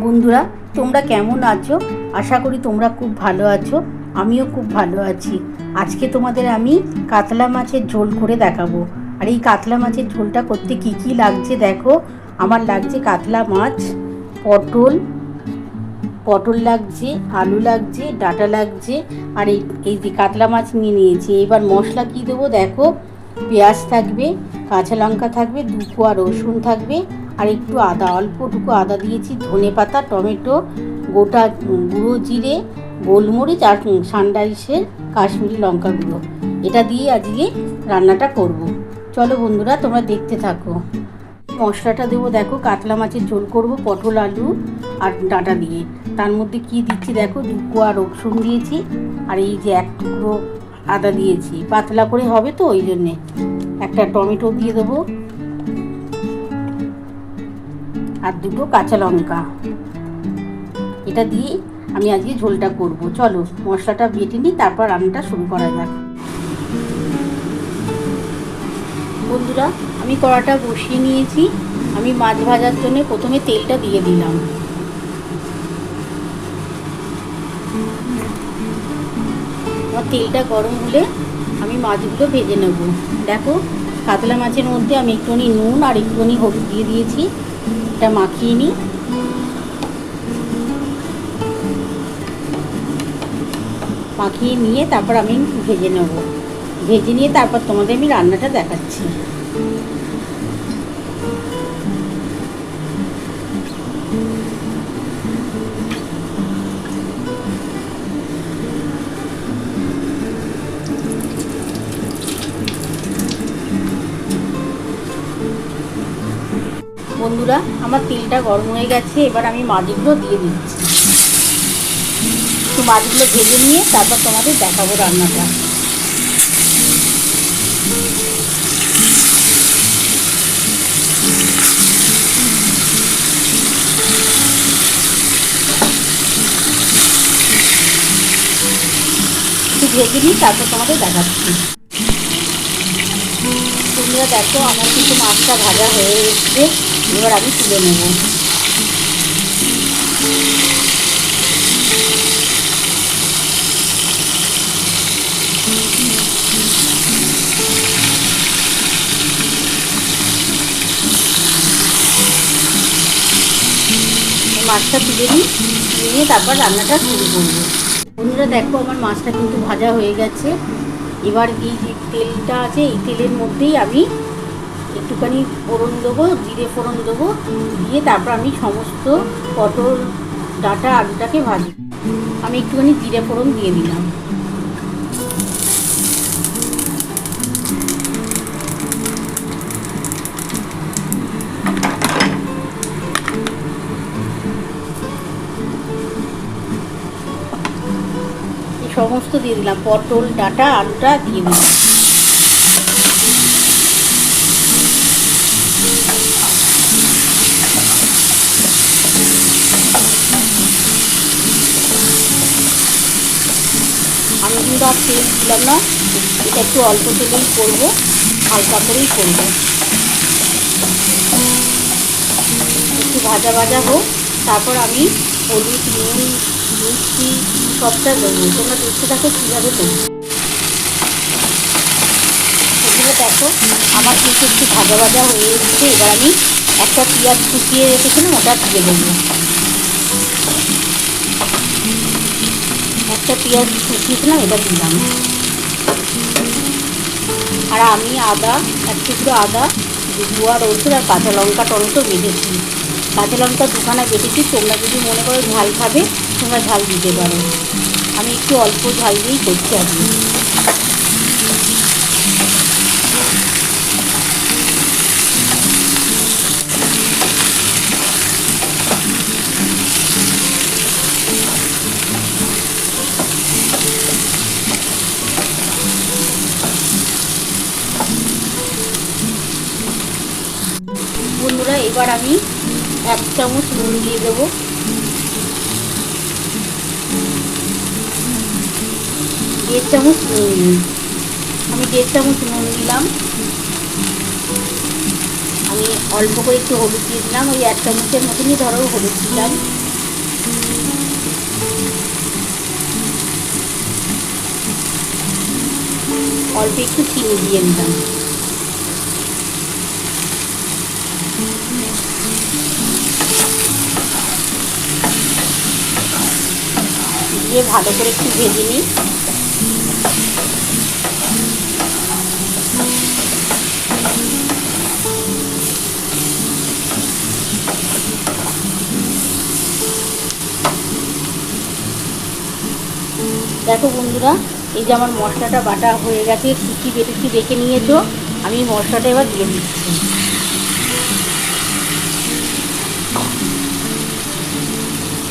বন্ধুরা, তোমরা কেমন আছো? আশা করি তোমরা খুব ভালো আছো। আমিও খুব ভালো আছি। আজকে তোমাদের আমি কাতলা মাছের ঝোল করে দেখাবো। আর এই কাতলা মাছের ঝোলটা করতে কি কি লাগছে দেখো? আমার লাগছে কাতলা মাছ, পটল পটল লাগছে, আলু লাগছে, ডাটা লাগছে, আর এই এই যে কাতলা মাছ নিয়ে নিয়েছি। এবার মশলা কি দেবো দেখো? পেঁয়াজ থাকবে, কাঁচা লঙ্কা থাকবে দু কোয়া রসুন থাকবে আর একটু আদা, অল্পটুকু আদা দিয়েছি, ধনে পাতা, টমেটো, গোটা গুঁড়ো জিরে, গোলমরিচ আর সানরাইসের কাশ্মীরি লঙ্কা গুঁড়ো। এটা দিয়ে আজকে রান্নাটা করব। চলো বন্ধুরা, তোমরা দেখতে থাকো। মশলাটা দেবো, দেখো, কাতলা মাছের ঝোল করব, পটল, আলু আর ডাঁটা দিয়ে। তার মধ্যে কি দিচ্ছি, দেখো দু কোয়া রসুন দিয়েছি আর এই যে এক টুকরো আদা দিয়েছি। পাতলা করে হবে তো, ওই জন্যে। একটা টমেটো দিয়ে দেবো। আর দুটো কাঁচা লঙ্কা। এটা দিয়ে আমি আজকে ঝোলটা করব। চলো, মশলাটা বেটে নিই, তারপর রান্নাটা শুরু করা যাক। বন্ধুরা, আমি কড়াটা বসিয়ে নিয়েছি। আমি মাছ ভাজার জন্য প্রথমে তেলটা দিয়ে দিলাম। আমার তেলটা গরম হলে আমি মাছগুলো ভেজে নেব। দেখো কাতলা মাছের মধ্যে আমি একটুখানি নুন আর একটুখানি হলুদ দিয়ে দিয়েছি। এটা মাখিয়ে নিই। মাখিয়ে নিয়ে তারপর আমি ভেজে নেব। ভেজে নিয়ে তারপর তোমাদের আমি রান্নাটা দেখাচ্ছি। বন্ধুরা, আমার তেলটা গরম হয়ে গেছে, এবার আমি মাছগুলো দিয়ে দিচ্ছি। একটু মাছগুলো ভেজে নিয়ে তারপর তোমাদের দেখাবো রান্নাটা। ভেজে নিই তারপর তোমাদের দেখাচ্ছি। তোমরা দেখো আমার কিন্তু মাছটা ভাজা হয়ে এসছে। এবার আমি তুলে নেব। মাছটা তুলে নিই নিয়ে তারপর রান্নাটা শুরু করব। বন্ধুরা, দেখো আমার মাছটা কিন্তু ভাজা হয়ে গেছে। এবার এই যে তেলটা আছে, এই তেলের মধ্যেই আমি একটুখানি ফোড়ন দেবো, জিরে ফোড়ন দেবো, দিয়ে তারপর আমি সমস্ত পটল, ডাটা, আলুটাকে ভাজি। আমি একটুখানি জিরে ফোড়ন দিয়ে দিলাম। সমস্ত দিয়ে দিলাম। পটল, ডাটা, আলুটা দিয়ে দিলাম। আর তেল দিলাম না, এটা একটু অল্প তেলেই করব, হালকা করেই করব। একটু ভাজা ভাজা হোক, তারপর আমি হলুদ, নুন, মিষ্টি, সবটা দেবো। তোমরা দেখতে থাকো কীভাবে দেবো এগুলো দেখো, আমার কিন্তু একটু ভাজা ভাজা হয়ে এসছে এবার আমি একটা পেঁয়াজ কুচিয়ে রেখেছিলাম, ওটা দিয়ে দেবো। একটা পেঁয়াজ কুচিয়েছিলাম এটা দিলাম। আর আমি আদা, এক টুকরো আদা গুয়া রসুন আর কাঁচা লঙ্কা টমেটো বেঁধেছি কাঁচা লঙ্কা দুখানা বেঁধেছি তোমরা যদি মনে করো ঝাল খাবে, তোমরা ঝাল দিতে পারো। আমি একটু অল্প ঝাল দিয়েই করছি আজকে। বন্ধুরা, এবার আমি এক চামচ নুন দিয়ে দেবো। দেড় চামচ নুন। আমি দেড় চামচ নুন দিলাম। আমি অল্প করে একটু হলুদ দিয়ে দিলাম। ওই এক চামচের মতনই ধরো হলুদ দিলাম। অল্প একটু চিনি দিয়ে নিলাম দিয়ে ভালো করে একটু ভেজে নিই। দেখো বন্ধুরা, এই যে আমার মশলাটা বাটা হয়ে গেছে, কী কী বেটেছি দেখে নিয়েছো? আমি মশলাটা এবার দিয়ে দিচ্ছি।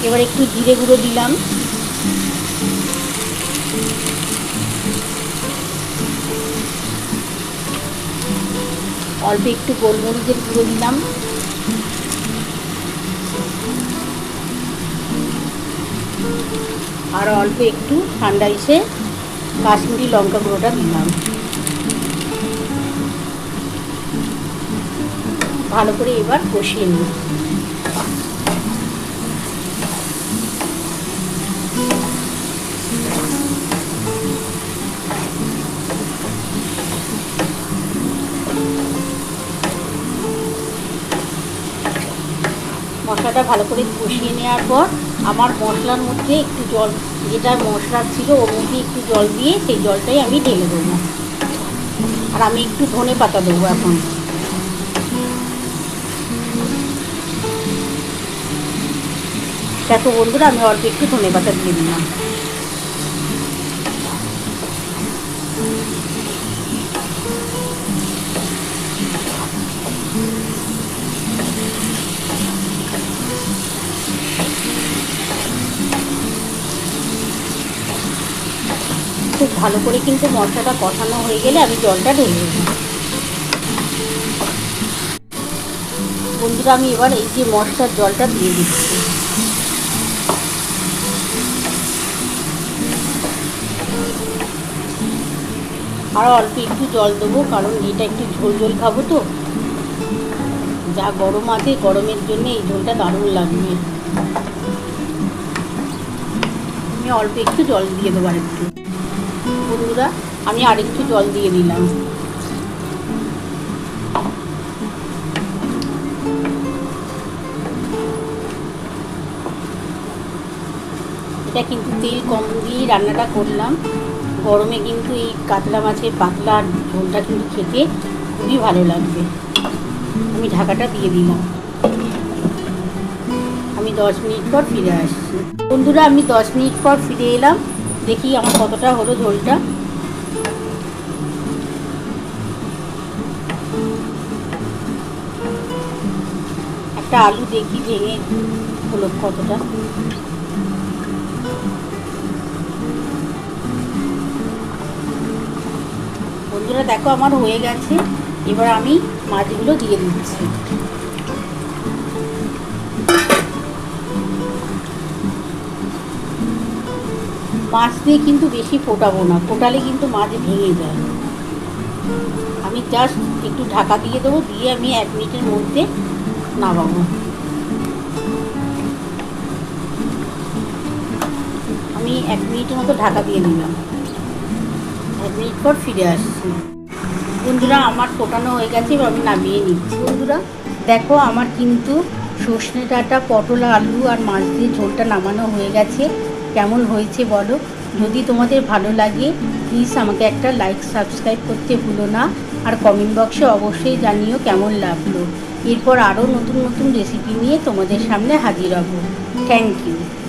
এবার একটু জিরে গুঁড়ো দিলাম। অল্প একটু গোলমরিচের গুঁড়ো দিলাম। আর অল্প একটু ঠান্ডা এসে কাশ্মীরি লঙ্কা গুঁড়োটা দিলাম। ভালো করে এবার কষিয়ে নিই। মশলাটা ভালো করে কষিয়ে নেওয়ার পর আমার মশলার মধ্যে একটু জল, যেটা মশলা ছিল ওর মধ্যে একটু জল দিয়ে সেই জলটাই আমি ঢেলে দেবো। আর আমি একটু ধনে পাতা দেবো এখন। দেখো বন্ধুরা, আমি অল্প একটু ধনে পাতা দিয়ে দিলাম। খুব ভালো করে কিন্তু মশলাটা কষানো হয়ে গেলে আমি জলটা ঢেলে দেবো বন্ধুরা, আমি এবার এই যে মশলার জলটা দিয়ে দিচ্ছি। আর অল্প একটু জল দেবো, কারণ এটা একটু ঝোল ঝোল খাব তো। যা গরম আছে, গরমের জন্য এই ঝোলটা দারুণ লাগবে। আমি অল্প একটু জল দিয়ে দেবো আর একটু বন্ধুরা, আমি আরেকটু জল দিয়ে দিলাম এটা কিন্তু তেল কম দিয়ে রান্নাটা করলাম। গরমে কিন্তু এই কাতলা মাছের পাতলা আর ঝোলটা কিন্তু খেতে খুবই ভালো লাগবে। আমি ঢাকাটা দিয়ে দিলাম। আমি দশ মিনিট পর ফিরে আসছি। বন্ধুরা, আমি দশ মিনিট পর ফিরে এলাম। দেখি আমার কতটা হলো ঝোলটা একটা আলু দেখি ভেঙে হলো কতটা। বন্ধুরা দেখো আমার হয়ে গেছে, এবার আমি মাছগুলো দিয়ে দিচ্ছি। মাছ দিয়ে কিন্তু বেশি ফোটাবো না, ফোটালে কিন্তু মাছ ভেঙে যায়। আমি জাস্ট একটু ঢাকা দিয়ে দেবো, দিয়ে আমি এক মিনিটের মধ্যে নামাবো। আমি এক মিনিটের মতো ঢাকা দিয়ে দিলাম। এক মিনিট পর ফিরে আসছি। বন্ধুরা, আমার ফোটানো হয়ে গেছে, এবার আমি নামিয়ে নিচ্ছি। বন্ধুরা, দেখো আমার কিন্তু সর্ষে ডাঁটা, পটল, আলু আর মাছ দিয়ে ঝোলটা নামানো হয়ে গেছে। কেমন হয়েছে বলো? যদি তোমাদের ভালো লাগে প্লিজ আমাকে একটা লাইক সাবস্ক্রাইব করতে ভুলো না। আর কমেন্ট বক্সে অবশ্যই জানিও কেমন লাগল। এরপর আরও নতুন নতুন রেসিপি নিয়ে তোমাদের সামনে হাজির হব। Thank you